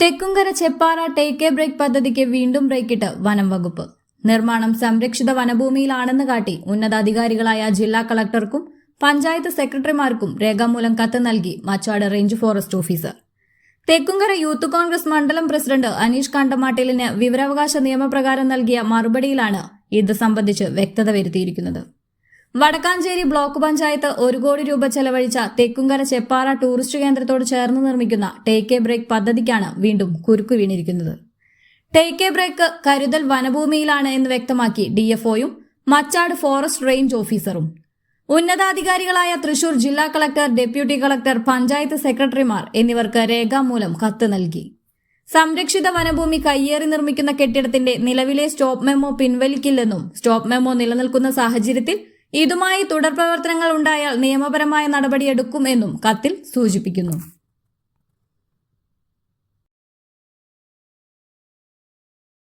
Thekkumkara Cheppara take a break പദ്ധതിക്ക് വീണ്ടും ബ്രേക്കിട്ട് വനം വകുപ്പ്. നിർമ്മാണം സംരക്ഷിത വനഭൂമിയിലാണെന്ന് കാട്ടി ഉന്നതാധികാരികളായ ജില്ലാ കളക്ടർക്കും പഞ്ചായത്ത് സെക്രട്ടറിമാർക്കും രേഖാമൂലം കത്ത് നൽകി Machad range forest officer. Thekkumkara youth Congress മണ്ഡലം പ്രസിഡന്റ് അനീഷ് കണ്ടമാട്ടിലിന് വിവരാവകാശ നിയമപ്രകാരം നൽകിയ മറുപടിയിലാണ് ഇത് സംബന്ധിച്ച് വ്യക്തത വരുത്തിയിരിക്കുന്നത്. വടക്കാഞ്ചേരി ബ്ലോക്ക് പഞ്ചായത്ത് ഒരു കോടി രൂപ ചെലവഴിച്ച തെക്കുംകര ചെപ്പാറ ടൂറിസ്റ്റ് കേന്ദ്രത്തോട് ചേർന്ന് നിർമ്മിക്കുന്ന ടേക്ക് എ ബ്രേക്ക് പദ്ധതിക്കാണ് വീണ്ടും കുരുക്കു വീണിരിക്കുന്നത്. ടേക്ക് എ ബ്രേക്ക് കരുതൽ വനഭൂമിയിലാണ് എന്ന് വ്യക്തമാക്കി ഡിഎഫ്ഒയും മച്ചാട് ഫോറസ്റ്റ് റേഞ്ച് ഓഫീസറും ഉന്നതാധികാരികളായ തൃശൂർ ജില്ലാ കളക്ടർ ഡെപ്യൂട്ടി കളക്ടർ പഞ്ചായത്ത് സെക്രട്ടറിമാർ എന്നിവർക്ക് രേഖാമൂലം കത്ത് നൽകി. സംരക്ഷിത വനഭൂമി കയ്യേറി നിർമ്മിക്കുന്ന കെട്ടിടത്തിന്റെ നിലവിലെ സ്റ്റോപ്പ് മെമ്മോ പിൻവലിക്കില്ലെന്നും സ്റ്റോപ്പ് മെമ്മോ നിലനിൽക്കുന്ന സാഹചര്യത്തിൽ ഇതുമായി തുടർ പ്രവർത്തനങ്ങൾ ഉണ്ടായാൽ നിയമപരമായ നടപടിയെടുക്കുമെന്നും കത്തിൽ സൂചിപ്പിക്കുന്നു